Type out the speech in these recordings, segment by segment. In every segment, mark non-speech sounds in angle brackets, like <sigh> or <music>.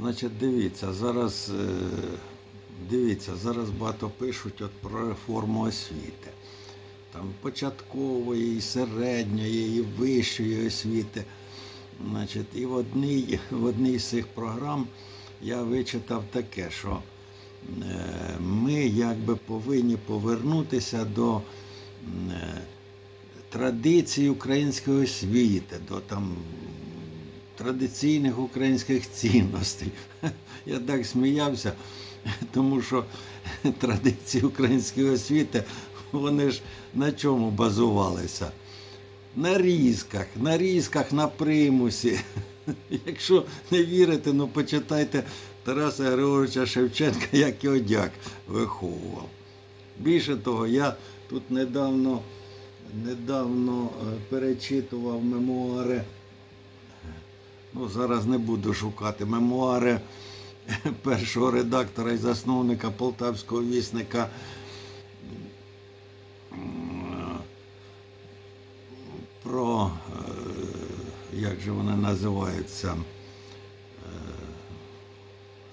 Значить, дивіться, зараз е, дивіться, зараз багато пишуть от про реформу освіти. Там початкової, і середньої, і вищої освіти. Значить, і в одній, в одній з цих програм я вичитав таке, що е, ми якби повинні повернутися до е, традицій української освіти, до там традиційних українських цінностей. <laughs> Я так сміявся, тому що <laughs> традиції української освіти, вони ж на чому базувалися? На різках, на різках, на примусі. <laughs> Якщо не вірите, ну почитайте Тараса Григоровича Шевченка, як його дяк виховував. Більше того, я тут недавно, недавно е, перечитував мемуари. Ну, зараз не буду шукати мемуари <laughs> першого редактора і засновника Полтавського вісника. Про, е, як же вони називаються? Е,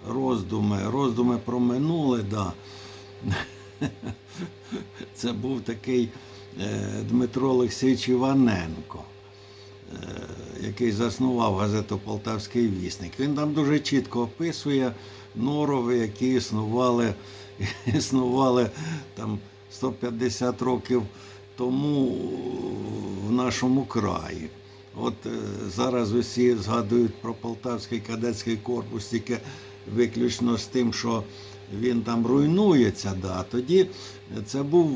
Роздуми, роздуми про минуле, да. Це був такий е, Дмитро Олексійович Іваненко, який заснував газету Полтавський вісник. Він там дуже чітко описує норови, які існували, <laughs> існували там 150 років тому в нашому краї. От е, зараз усі згадують про Полтавський кадетський корпус тільки виключно з тим, що він там руйнується. Да. Тоді це був,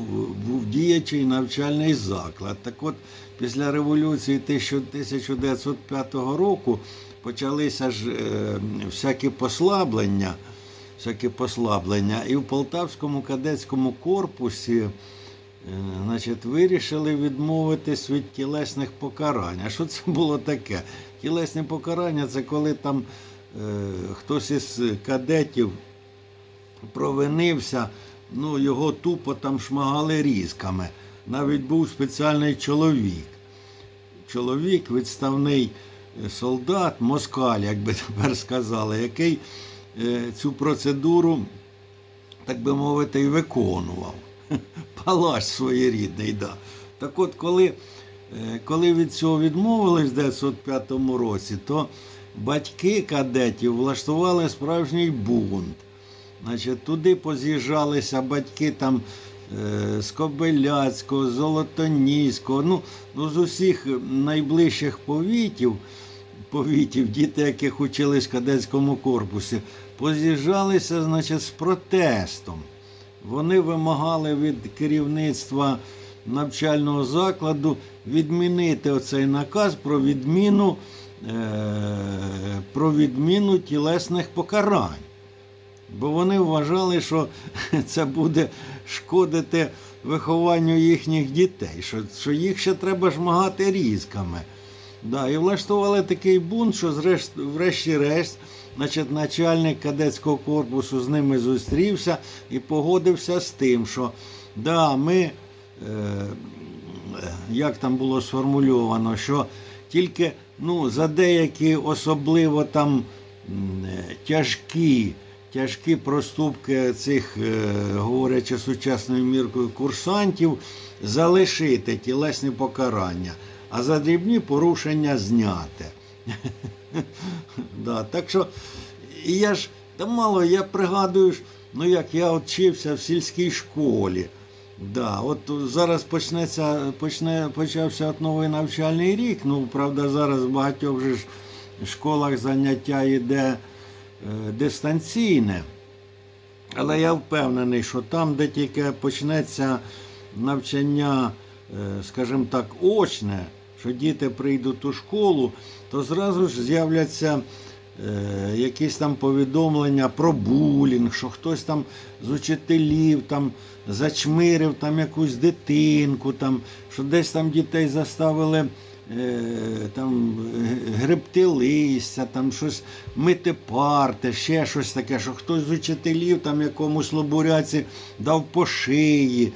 був діячий навчальний заклад. Так от, після революції 1905 року почалися ж е, всякі послаблення. Всякі послаблення. І в Полтавському кадетському корпусі е, значить, вирішили відмовитись від тілесних покарань. А що це було таке? Тілесні покарання це коли там е, хтось із кадетів провинився, ну, його тупо там шмагали різками. Навіть був спеціальний чоловік. Чоловік, відставний е, солдат, москаль, як би <laughs> тепер сказали, який е, цю процедуру, так би мовити, і виконував. <laughs> Палач своєрідний, да. Так от, коли, е, коли від цього відмовились в 1905 році, то батьки кадетів влаштували справжній бунт. Значить, туди поз'їжджалися батьки там е, з Кобиляцького, Золотоніського, ну, ну з усіх найближчих повітів, повітів, діти, яких учились в кадетському корпусі, поз'їжджалися, значить, з протестом. Вони вимагали від керівництва навчального закладу відмінити оцей наказ про відміну, е, про відміну тілесних покарань. Бо вони вважали, що <laughs> це буде шкодити вихованню їхніх дітей, що, що їх ще треба жмагати різками. Да, і влаштували такий бунт, що зрешт, врешті-решт, значить, начальник кадетського корпусу з ними зустрівся і погодився з тим, що да, ми, е, як там було сформульовано, що тільки ну, за деякі особливо там е, тяжкі тяжкі проступки цих, е, говорячи сучасною міркою, курсантів, залишити тілесні покарання, а за дрібні порушення зняти. <laughs> да, так що, я ж та мало, я пригадую, ну як я вчився в сільській школі. Да, от зараз почнеться, почне, почався от новий навчальний рік. Ну, правда, зараз в багатьох ж школах заняття йде дистанційне. Але я впевнений, що там, де тільки почнеться навчання, е, скажімо так, очне, що діти прийдуть у школу, то зразу ж з'являться е, якісь там повідомлення про булінг, що хтось там з учителів там зачмирив там якусь дитинку, там, що десь там дітей заставили е, там, е, гребти листя, там щось мити парти, ще щось таке, що хтось з учителів там якомусь лобуряці дав по шиї.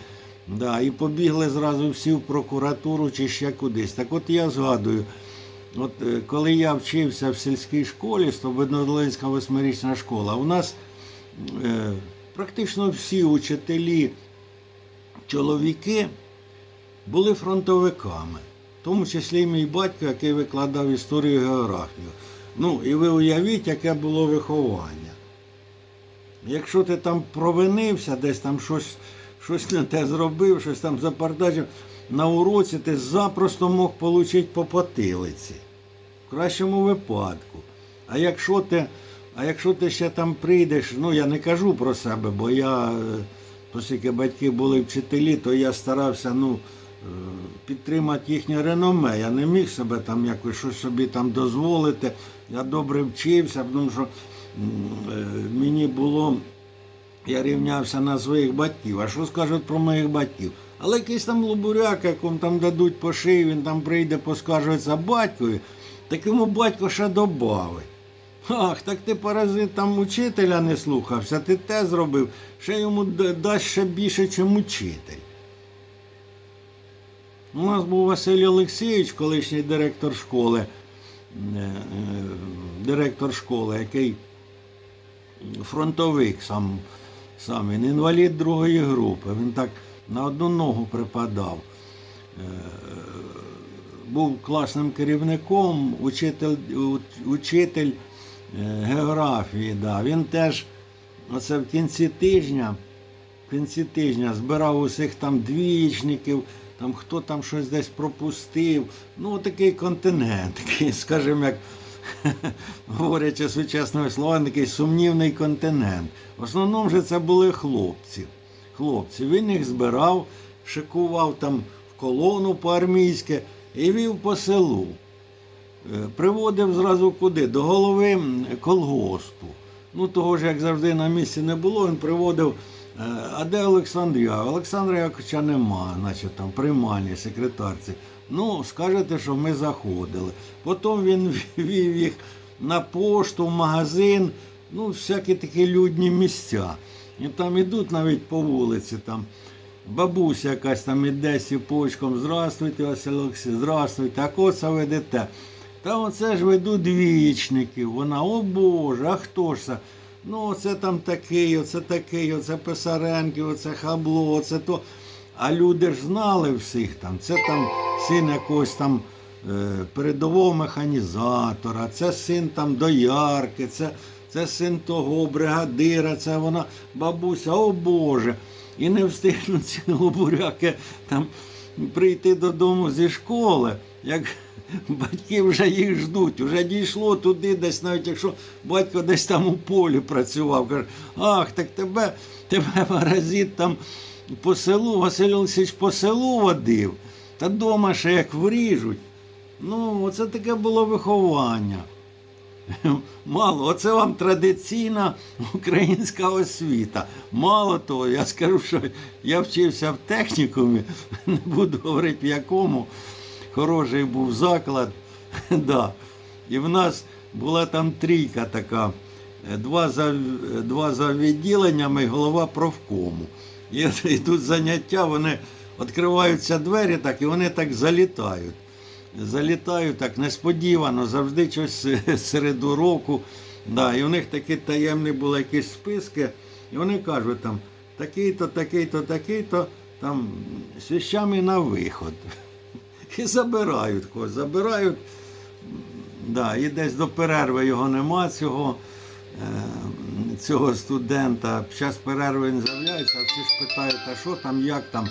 Да, і побігли зразу всі в прокуратуру чи ще кудись. Так от я згадую, От е, коли я вчився в сільській школі, Слободнодолинська восьмирічна школа, у нас е, практично всі учителі, чоловіки були фронтовиками, тому числі і мій батько, який викладав історію і географію. Ну, і ви уявіть, яке було виховання. Якщо ти там провинився, десь там щось, щось не те зробив, щось там запардачив, на уроці ти запросто мог отримати по потилиці. В кращому випадку. А якщо ти, а якщо ти ще там прийдеш, ну я не кажу про себе, бо я, е, оскільки батьки були вчителі, то я старався ну, підтримати їхнє реноме. Я не міг себе там якось щось собі там дозволити. Я добре вчився, тому що е, мені було, я рівнявся на своїх батьків. А що скажуть про моїх батьків? Але якийсь там лобуряк, якому там дадуть по шиї, він там прийде, поскаржується батькові, так йому батько ще добавить. Ах, так ти паразит там учителя не слухався, ти те зробив, ще йому дасть ще більше, ніж учитель. У нас був Василь Олексійович, колишній директор школи, е, е, директор школи, який фронтовик сам, сам він інвалід другої групи. Він так на одну ногу припадав. Е, Був класним керівником, учитель, учитель географії. Да. Він теж оце в кінці тижня, в кінці тижня збирав усіх там двічників, там хто там щось десь пропустив. Ну, такий контингент, <laughs> такий, скажімо, як <laughs> говорячи сучасними словами, такий сумнівний континент. В основному же це були хлопці. Хлопці. Він їх збирав, шикував там в колону по-армійськи і вів по селу. Е, Приводив зразу куди? До голови колгоспу. Ну, того ж, як завжди, на місці не було, він приводив. Е, А де Олександр Яковлевич? Олександра Яковича нема, наче там приймальні секретарці. Ну, скажете, що ми заходили. Потім він <laughs> вів їх на пошту, в магазин, ну, всякі такі людні місця. І там ідуть навіть по вулиці, там бабуся якась там іде сіпочком, здравствуйте, Василь Олексій, здравствуйте, а коца ведете. Та оце ж веду двічників. Вона, о Боже, а хто ж це? Ну, оце там такий, оце такий, оце Писаренків, оце хабло, оце то. А люди ж знали всіх там. Це там син якогось там е, передового механізатора, це син там доярки, це, це син того бригадира, це вона бабуся, о Боже. І не встигнуть ці лобуряки там прийти додому зі школи, як батьки вже їх ждуть, вже дійшло туди, десь, навіть якщо батько десь там у полі працював, каже, ах, так тебе, тебе паразит там по селу, Василь Олексійович по селу водив, та дома ще як вріжуть. Ну, оце таке було виховання. Мало, оце вам традиційна українська освіта. Мало того, я скажу, що я вчився в технікумі, <laughs> не буду говорити в якому. Хороший був заклад. <laughs> Да. І в нас була там трійка така. Два за, два за відділеннями і голова профкому. І <laughs> от йдуть заняття, вони відкриваються двері так, і вони так залітають залітаю так несподівано, завжди щось <laughs> серед уроку. Да, і у них такі таємні були якісь списки, і вони кажуть там такий-то, такий-то, такий-то, там з на виход. І забирають когось, забирають. Да, і десь до перерви його нема цього, е, цього студента. Зараз перерви не з'являється, а всі ж питають, а що там, як там.